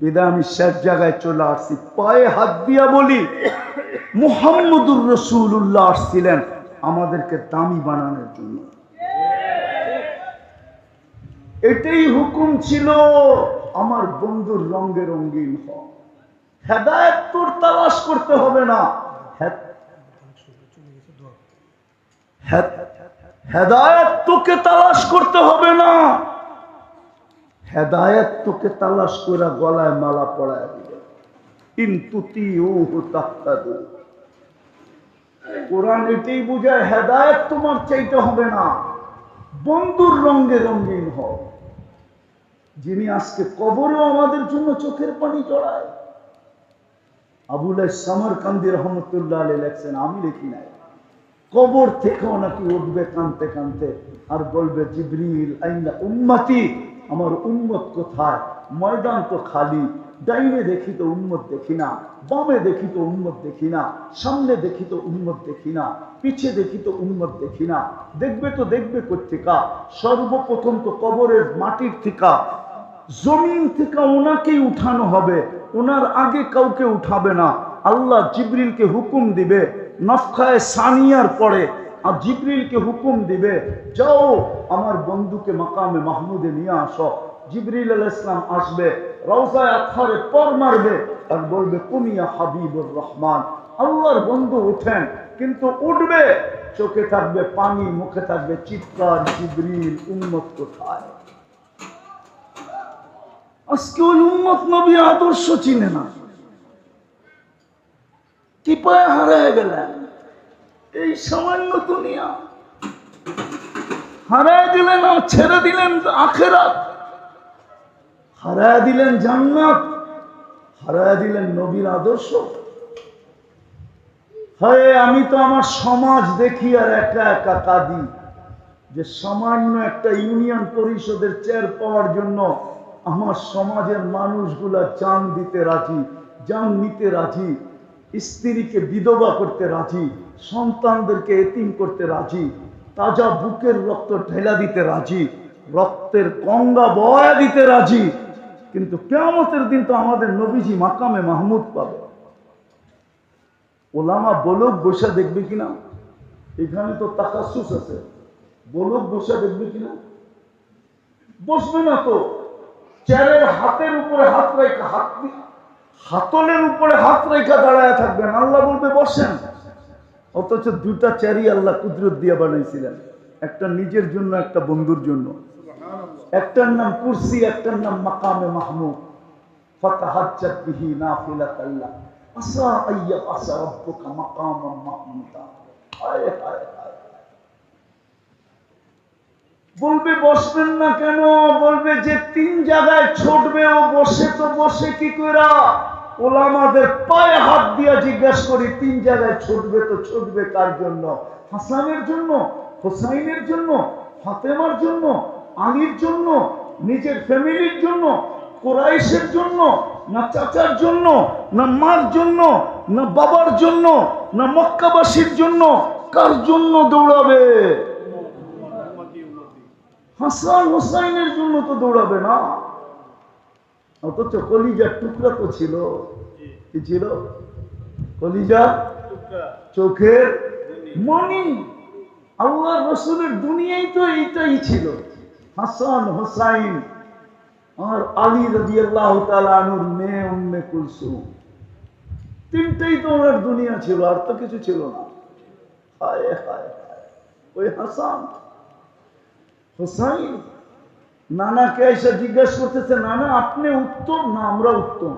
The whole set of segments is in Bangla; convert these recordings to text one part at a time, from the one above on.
বিদায় আমি শেষ জায়গায় চলে আসছি। পায়ে হাত দিয়া বলি, মুহাম্মদুর রসুল্লাহ আসছিলেন আমাদেরকে দামি বানানোর জন্য। এটাই হুকুম ছিল আমার বন্ধুর রঙ্গে রঙ্গিন হ হেদায়ত তোর তালাশ করতে হবে না। হেদায়ত তোকে তালাশ করতে হবে না। হেদায়ত তোকে তালাশ করে গলায় মালা পড়ায় দিবে কিন্তু কোরআন এটাই বুঝায়, হেদায়ত তোমার চাইতে হবে না, বন্ধুর রঙ্গে রঙ্গিন হও। যিনি আজকে কবরেও আমাদের জন্য চোখের পানি চড়ায় আবুল সামর কান্দি রহমতুল্লাহ লেখছেন, আমি লিখি নাই। কবর থেকেও নাকি উঠবে কানতে কানতে, আর বলবে জিবরিল আইনা উম্মতি আমার উম্মত কোথায়? ময়দান তো খালি। ডাইনে দেখি তো উম্মত দেখি না, বামে দেখি তো উম্মত দেখি না, সামনে দেখি তো উম্মত দেখি না, পিছে দেখি তো উম্মত দেখি না। দেখবে তো দেখবে কোথেকা সর্বপ্রথম তো কবরের মাটির থিকা। জমিন থেকে ওনাকেই উঠানো হবে। ওনার আগে কাউকে উঠাবে না। আল্লাহ জিবরিলকে হুকুম দিবে, নফখায় সানিয়ার পরে আর জিবরিলকে হুকুম দিবে, যাও আমার বন্ধুকে মাকামে মাহমুদে নিয়ে আসো। জিবরিল আল ইসলাম আসবে, রওজায় আথারে পর মারবে, আর বলবে কুমিয়া হাবিবুর রহমান। আল্লাহর বন্ধু উঠেন, কিন্তু উঠবে, চোখে থাকবে পানি, মুখে থাকবে চিৎকার, জিবরিল উন্মত কোথায়? আজকে ওই উন্মত নবীর আদর্শ চিনে না। কি পায়ে হারায় গেলেন? এই সামান্য দুনিয়া। হারায় দিলেন ছেড়ে দিলেন আখেরাত। হারায় দিলেন জান্নাত। হারায় দিলেন নবীর আদর্শ। হয়, আমি তো আমার সমাজ দেখি আর একা একা কাঁদি। যে সামান্য একটা ইউনিয়ন পরিষদের চেয়ার পাওয়ার জন্য আমার সমাজের মানুষগুলা জান দিতে রাজি জান নিতে রাজি, স্ত্রীকে বিধবা করতে রাজি। সন্তানদেরকে এতিম করতে রাজি, তাজা বুকের রক্ত ঢেলা দিতে রাজি, রক্তের গঙ্গা বয়া দিতে রাজি। কিন্তু কেমতের দিন তো আমাদের নবীজি মাকামে মাহমুদ পাবে। ওলামা বলক বসে দেখবে কিনা? এখানে তো তাকাসুস আছে। বলক বসে দেখবে কিনা? বসবে না তো। চেয়ারের হাতের উপরে হাত রেখা, হাত হাতলের উপরে হাত রেখা দাঁড়ায় থাকবেন। আল্লাহ বলবে, বসেন। অথচ দুটা চেয়ারই আল্লাহ কুদরত দিয়ে বানাইছিলেন। একটা নিজের জন্য, একটা বন্ধুর জন্য। একটার নাম কুরসি, একটার নাম মাকামে মাহমুদ। বলবে, বসবেন না কেন? বলবে যে তিন জায়গায় ছুটবে ও বসে তো বসে কি করা ওলামাদের পায়ে হাত দিয়া জিজ্ঞেস করি, তিন জায়গায় ছুটবে তো ছুটবে কার জন্য? হাসানের জন্য, হোসাইনের জন্য, ফাতেমার জন্য, আলীর জন্য, নিজের ফ্যামিলির জন্য, কোরাইশের জন্য, না চাচার জন্য, না মার জন্য, না বাবার জন্য, না মক্কাবাসীর জন্য, কার জন্য দৌড়াবে? হাসান হোসাইনের জন্য তো দৌড়াবে না। অথচ কলিজার টুকরা তো ছিল। কি ছিল? কলিজা চোখের মনি। আল্লাহ রসুলের দুনিয়াই তো এইটাই ছিল। হাসান হোসাইন আর আলী রবি আল্লাহ তালুর মেয়ে উম্মে কুলসুম। তিনটেই তো ওনার দুনিয়া ছিল আর তো কিছু ছিল না। হায় হায় হায়। ওই হাসান। হোসাইন নানাকে এসে জিজ্ঞেস করতেছে, নানা, আপনি উত্তম না আমরা উত্তম?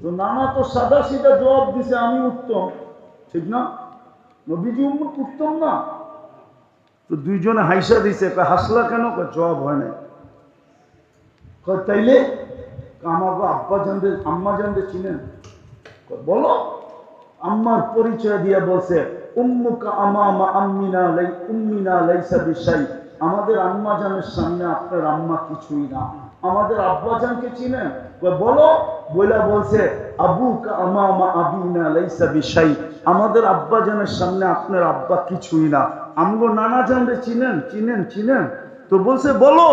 তো নানা তো সাদা সিধা জবাব দিছে, আমি উত্তম। ঠিক না? নবীজি উম্মত উত্তম না? তো দুইজনে হাইসা দিছে হাসলা কেন? জবাব হয় না তাইলে আমাকে আব্বা জানতে আম্মা জানতে চিনেন? বলো। আম্মার পরিচয় দিয়ে বলছে, উম্মুকা আমামা আম্মিনা লাই, উম্মিনা লাইসা বিশাই। আমাদের আম্মা জানের সামনে আপনার আম্মা কিছুই না। আমাদের আব্বা জানকে চিনেন বলো, বইলা বলছে আবু কা আমামা আবিনা লাইসা আমাদের আব্বা জানের সামনে আপনার আব্বা কিছুই না। আমগো নানা জানরে চিনেন চিনেন চিনেন। তো বলছে, বলো।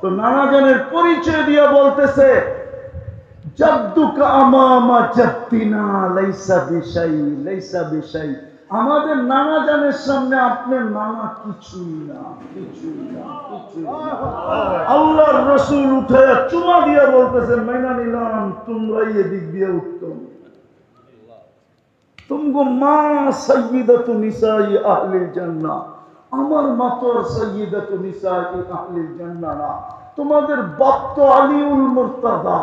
তো নানা জানের পরিচয় দিয়ে বলতেছে, জাদ্দুকা আমামা জাদ্দিনা লাইসা বিশাই লাইসা বিশাই। আমাদের নানা জানের সামনে আপনার নানা কিছুই না, কিছুই রসুল উঠে চুমা দিয়া বলতেছেন মাইনা নিলাম, তোমরাই এদিক দিয়ে উত্তম। তুমগো মা সৈয়দতু নিসাই আহলিল জান্নাহ। আমার মাতর সৈয়দতু নিসাই আহলিল জান্নাহ না। তোমাদের বাপ তো আলিউল মুর্তাদা।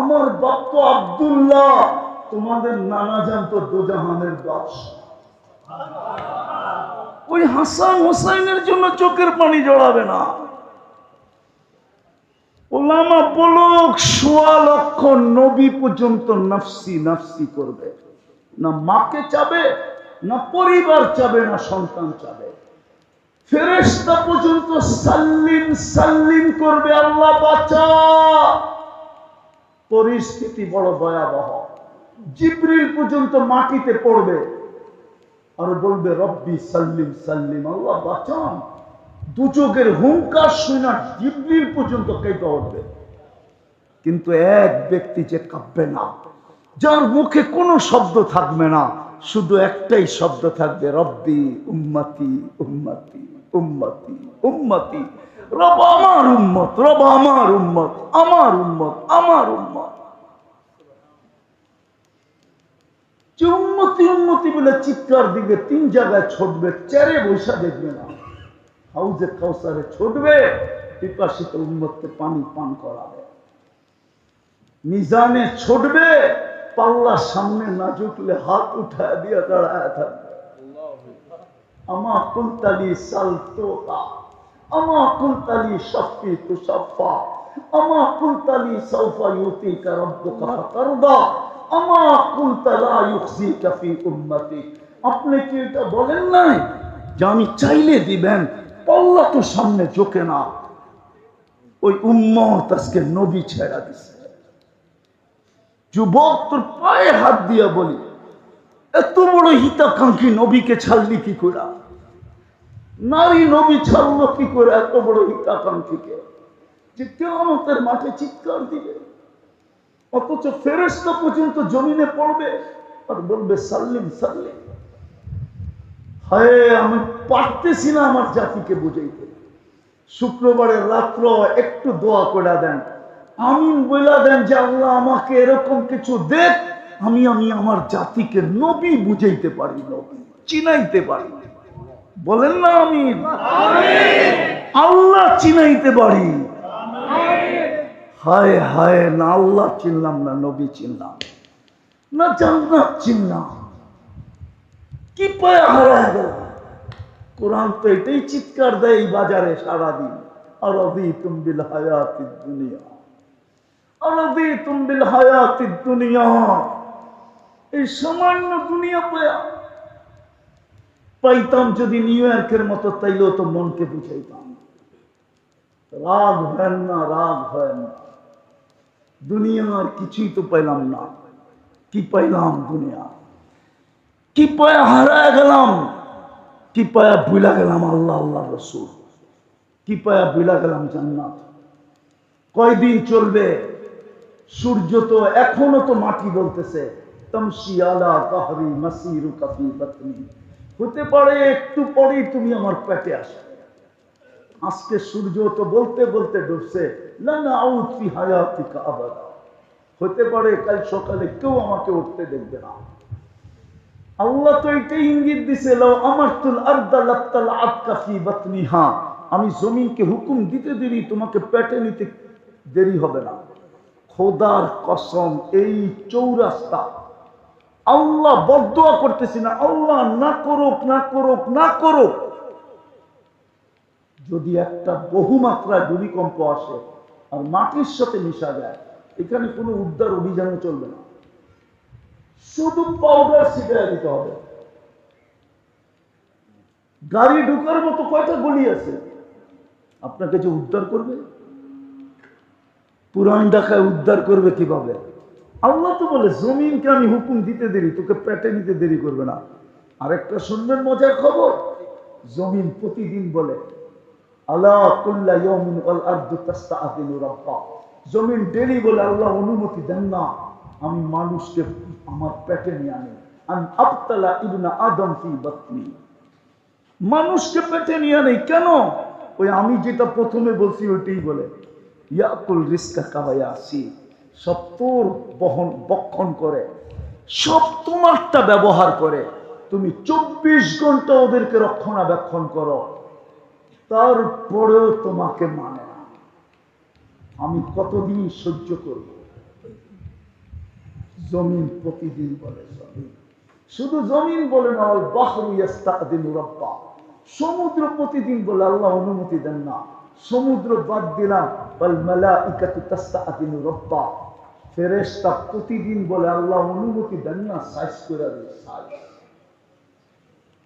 আমার বাপ তো আব্দুল্লাহ। তোমাদের নানা জান তো দোজাহানের বাদশাহ ওই হাসান হোসাইনের জন্য চোখের পানি জড়াবে না। ওলামা বলক, সোয়া লক্ষ নবী পর্যন্ত নাফসি নাফসি করবে। না মাকে চাবে, না পরিবার চাবে, না সন্তান চাবে। ফেরেস্তা পর্যন্ত সাল্লিম সাল্লিম করবে, আল্লাহ বাঁচা। পরিস্থিতি বড় ভয়াবহ। জিব্রিল পর্যন্ত মাটিতে পড়বে। আর বলবে, রব্বি সাল্লিম সাল্লিম, আল্লাহ বাঁচান। দুচোখের হুঙ্কার শুনা জিব্রিল পর্যন্ত কেঁপে উঠবে। কিন্তু এক ব্যক্তি যে কাঁপবে না। যার মুখে কোনো শব্দ থাকবে না, শুধু একটাই শব্দ থাকবে, রব্বি উম্মতি উম্মতি উম্মতি উম্মতি, রব আমার উম্মত, রব আমার উম্মত আমার উম্মত আমার উম্মত যে উন্নতি বলে চিৎকার দিবে, তিন জায়গায় ছুটবে চেরে বৈশা দেখবে না। হাউজে কাউসারে ছুটবে, পিপাসিত উন্মতকে পানি পান করাবে। মিজানে ছুটবে পাল্লা সামনে না ঝুঁকলে হাত উঠায় দিয়ে দাঁড়ায় থাকবে। আমা কুলতালি সালতোতা আমা কুলতালি শফি তুষফা আপনি কি এটা বলেন নাই? যে আমি চাইলে দিবেন পাল্লা তো সামনে ঝোঁকে না। ওই উম্মত আজকে নবী ছেড়া দিছে। যুবক তোর পায়ে হাত দিয়া বলি এত বড় হিতাকাঙ্ক্ষী নবীকে ছাড়লি কি করে? নারী নবী ছাড়লো কি করে এত বড় হিতাকাঙ্ক্ষীকে? যে কেমতের মাঠে চিৎকার দিবে। অথচ ফেরেস্তা পর্যন্ত জমিনে পড়বে আর বলবে সাল্লিম সাল্লিম। হায় আমি পারতেছি না আমার জাতিকে বুঝাইতে। শুক্রবারের রাত্র একটু দোয়া করে দেন। আমিন বইলা দেন যে আল্লাহ আমাকে এরকম কিছু দেখ আমি আমি আমার জাতিকে নবী বুঝাইতে পারি নবী চিনাইতে পারি। বলেন না আমিন। আল্লাহ চিনাইতে পারি। হায় হায়, না আল্লাহ চিনলাম, না নবী চিনলাম, না জান্নাত চিনলাম। কি পায় হারায় গেল কোরআন তো এটাই চিৎকার দেয় এই বাজারে সারাদিন। আর অবি তুমবিল হায়াতি দুনিয়া। আর অবি তুমবিল হায়াতি দুনিয়া। এই সামান্য দুনিয়া পায়া। পাইতাম যদি নিউ ইয়র্কের মতো, তাইলেও তো মনকে বুঝাইতাম। রাগ হয় না, রাগ হয় না। দুনিয়ার কিছুই তো পাইলাম না। কি পাইলাম দুনিয়া? কি পায়া হারায় গেলাম? কি পায়া বুলা গেলাম আল্লাহ আল্লাহ রসুল? কি পায়া বুলা গেলাম জান্নাত? কয়দিন চলবে? সূর্য তো এখনও তো মাটি বলতেছে তমসি আলা কাহরি মাসিরু কাফি বাতনি। হতে পারে একটু পরেই তুমি আমার পেটে আসবে। আজকে সূর্য তো বলতে বলতে ডুবছে। হতে পারে কাল সকালে কেউ আমাকে উঠতে দেখবে না। আল্লাহ তো এটাই ইঙ্গিত দিছে আমি জমিনকে হুকুম দিতে দেরি তোমাকে পেটে নিতে দেরি হবে না। খোদার কসম, এই চৌরাস্তা। আল্লাহ বদুয়া করতেছি না, আল্লাহ না করুক না করুক না করুক। যদি একটা বহুমাত্রায় ভূমিকম্প আসে আর মাটির সাথে মিশা যায়, এখানে কোনো উদ্ধার অভিযানও চলবে না। শুধু পাউডার ছিটাই দিতে হবে। গাড়ি ঢুকার মতো কয়টা গলি আছে? আপনাকে যে উদ্ধার করবে? পুরান ঢাকায় উদ্ধার করবে কীভাবে? আল্লাহ তো বলে, জমিনকে আমি হুকুম দিতে দেরি, তোকে পেটে নিতে দেরি করবে না। আরেকটা শুনবেন মজার খবর? জমিন প্রতিদিন বলে আল্লাহ কুল্লা ইয়াউমিন ওয়াল আরদু রাব্বা। জমিন ডেলি বলে আল্লাহ অনুমতি দেন না। আমি মানুষকে আমার পেটে নিয়ে আনি। আমি আবতালা ইবনা আদম বাতনি। মানুষকে পেটে নিয়ে নেই কেন? ওই আমি যেটা প্রথমে বলছি ওইটাই বলে। ইয়াকুল রিস্কা কাবাইয়া আসি সব তোর বহন, বক্ষণ করে। সব তোমারটা ব্যবহার করে। তুমি চব্বিশ ঘণ্টা ওদেরকে রক্ষণাবেক্ষণ করো। তারপরেও তোমাকে মানে না। আমি কতদিন সহ্য করব? জমিন প্রতিদিন বলে জমিন শুধু জমিন বলে না রব্বা। সমুদ্র প্রতিদিন বলে আল্লাহ অনুমতি দেন না। সমুদ্র বাদ দিলাম রব্বা। ফেরেশতা প্রতিদিন বলে আল্লাহ অনুমতি দেন না, সাইজ করে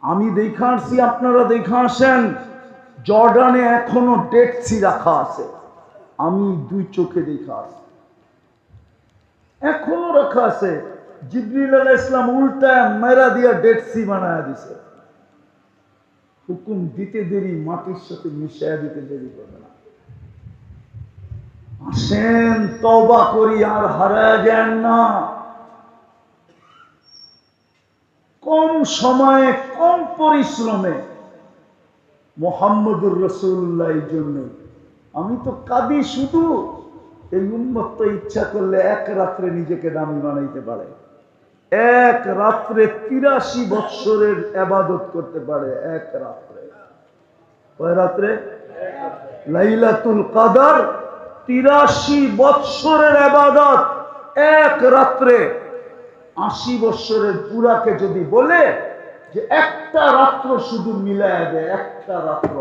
আমি দেখা আসছি, আপনারা দেখা আসেন। জর্ডানে এখনও ডেড সি রাখা আছে। আমি দুই চোখে দেখা আসছি এখনও রাখা আছে। জিবরিল আলাহ ইসলাম উল্টায় মেরা দিয়া ডেড সি বানায় দিছে। হুকুম দিতে দেরি, মাটির সাথে মিশাইয়া দিতে দেরি করবে না। আসেন তবা করি, আর হারায় যান না। কম সময়ে, কম পরিশ্রমে মোহাম্মদুর রসুল্লাহ জন্য। আমি তো কাঁদি শুধু। এই উন্মত তো ইচ্ছা করলে এক রাত্রে নিজেকে দামি বানাইতে পারে। এক রাত্রে তিরাশি বৎসরের আবাদত করতে পারে এক রাত্রে। কয় রাত্রে? লাইলাতুল কাদার তিরাশি বৎসরের আবাদত এক রাত্রে। আশি বৎসরের পুরাকে যদি বলে যে একটা রাত্র শুধু মিলায় দে, একটা রাত্র।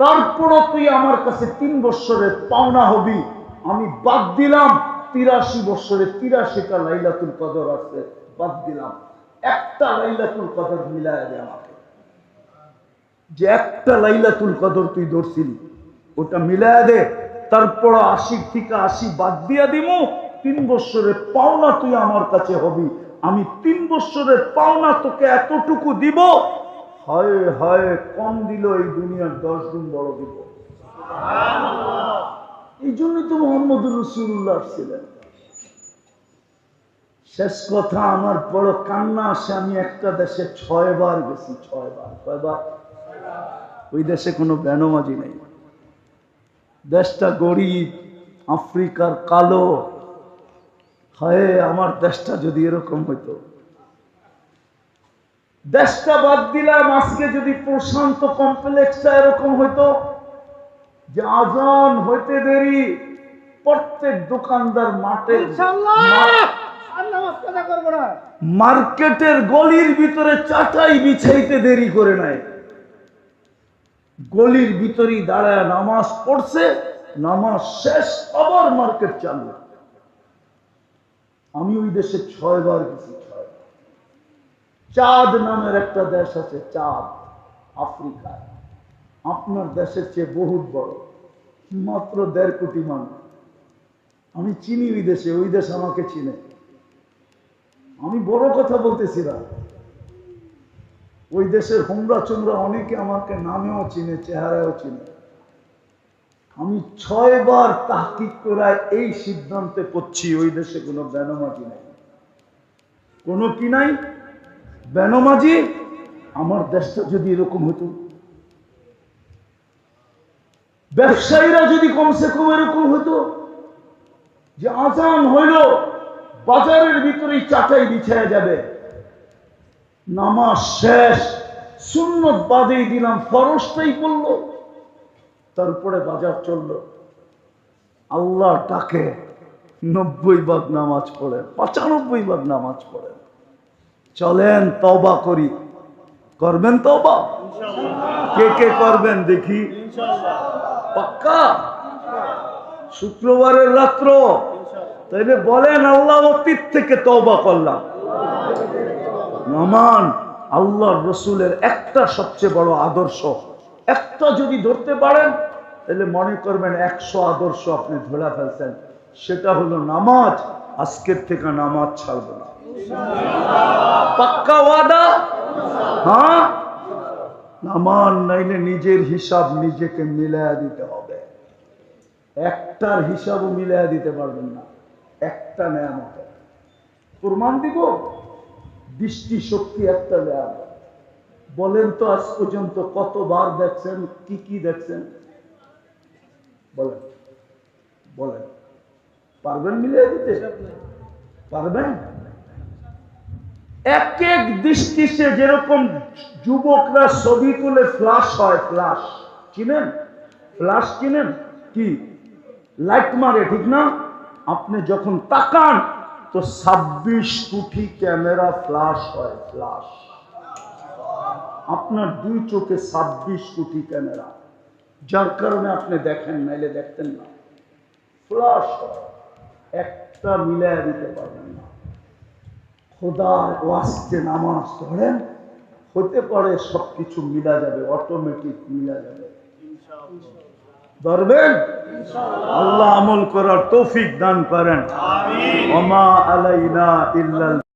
তারপরও তুই আমার কাছে তিন বৎসরের পাওনা হবি, আমি বাদ দিলাম, তিরাশি বৎসরে তিরাশিটা লাইলাতুল কদর আছে, বাদ দিলাম। একটা লাইলাতুল কদর মিলায় দে আমাকে। যে একটা লাইলাতুল কদর তুই ধরছিলি, ওটা মিলায় দে, তারপর আশি থেকে আশি বাদ দিয়া দিমু, তিন বৎসরের পাওনা তুই আমার কাছে হবি আমি তিন বৎসরের পাওনা তোকে এতটুকু দিব? হয় হয়, কম দিল এই দুনিয়ার দশ গুণ বড় দিব। এই জন্যই তো মোহাম্মদ রসুল্লাহ ছিলেন। শেষ কথা, আমার বড় কান্না আসে, আমি একটা দেশে ছয় বার গেছি ছয় বার কয়বার? ওই দেশে কোনো ব্যানমাজি নেই। দেশটা গরিব, আফ্রিকার কালো হায় আমার দেশটা যদি এরকম হইতো। দেশটা বাদ দিলাম আজকে যদি প্রশান্ত কমপ্লেক্সটা এরকম হইতো যে আজান হইতে দেরি প্রত্যেক দোকানদার মাঠে মার্কেটের গলির ভিতরে চাটাই বিছাইতে দেরি করে নাই। গলির ভিতরেই দাঁড়ায় নামাজ পড়ছে নামাজ শেষ আবার মার্কেট চালু। আমি ওই দেশে ছয় বার গেছি ছয়। চাঁদ নামের একটা দেশ আছে, চাঁদ আফ্রিকায় আপনার দেশের চেয়ে বহুত বড়, মাত্র দেড় কোটি মানুষ। আমি চিনি ওই দেশে, ওই দেশ আমাকে চিনে। আমি বড় কথা বলতেছিলাম ওই দেশের হোমরা চোমরা অনেকে আমাকে নামেও চিনে চেহারাও চিনে। আমি ছয়বার তাহকিক করায় এই সিদ্ধান্তে পড়ছি, ওই দেশে কোনো বেনমাজি নাই। কোনো কি নাই? বেনমাজি? আমার দেশটা যদি এরকম হতো। ব্যবসায়ীরা যদি কমসে কম এরকম হতো যে আজান হইল, বাজারের ভিতরেই চাটাই বিছায়া যাবে। নামাজ শেষ, সুন্নত বাদেই দিলাম ফরসটাই তারপরে বাজার চলল। আল্লাহ ডাকে নব্বই ভাগ নামাজ পড়ে পঁচানব্বই ভাগ নামাজ পড়ে চলেন তবা করি। করবেন তবা কে কে করবেন দেখি? পাক্কা? শুক্রবারের রাত্র। তাইলে বলেন আল্লাহ অতীত থেকে তবা করলাম। নামান আল্লাহ রসুলের একটা সবচেয়ে বড় আদর্শ। একটা যদি ধরতে পারেন তাহলে মনে করবেন একশো আদর্শ আপনি ধরে ফেলছেন। সেটা হলো নামাজ, আজকের থেকে নামাজ ছাড়বো না। পাক্কা ওয়াদা? হ্যাঁ? নামান নাইলে নিজের হিসাব নিজেকে মিলায়া দিতে হবে। একটার হিসাবও মিলিয়ে দিতে পারবেন না। একটা নেয়ামতে। প্রমাণ দিব? দৃষ্টি শক্তি একটা নেয়ামত। বলেন তো আজ পর্যন্ত কতবার দেখছেন, কি কি দেখছেন? বলেন বলেন। পারবেন মিলিয়ে দিতে? পারবেন? এক এক যেরকম যুবকরা ছবি তুলে ফ্লাশ হয় ফ্লাশ চিনেন? ফ্লাশ চিনেন? কি? লাইট মারে, ঠিক না? আপনি যখন তাকান, তো ছাব্বিশ কোটি ক্যামেরা ফ্লাশ হয় ফ্লাশ আপনার দুই চোখে ছাব্বিশ কোটি ক্যামেরা। যার কারণে আপনি দেখেন নাইলে দেখতেন না। ফ্লাশ একটা মিলায় দিতে পারবেন না। খোদার ওয়াস্তে নামাজ ধরেন হতে পারে সবকিছু মিলা যাবে অটোমেটিক মিলা যাবে। ধরবেন? আল্লাহ আমল করার তৌফিক দান করেন। ওমা আলাইনা ইল্লাল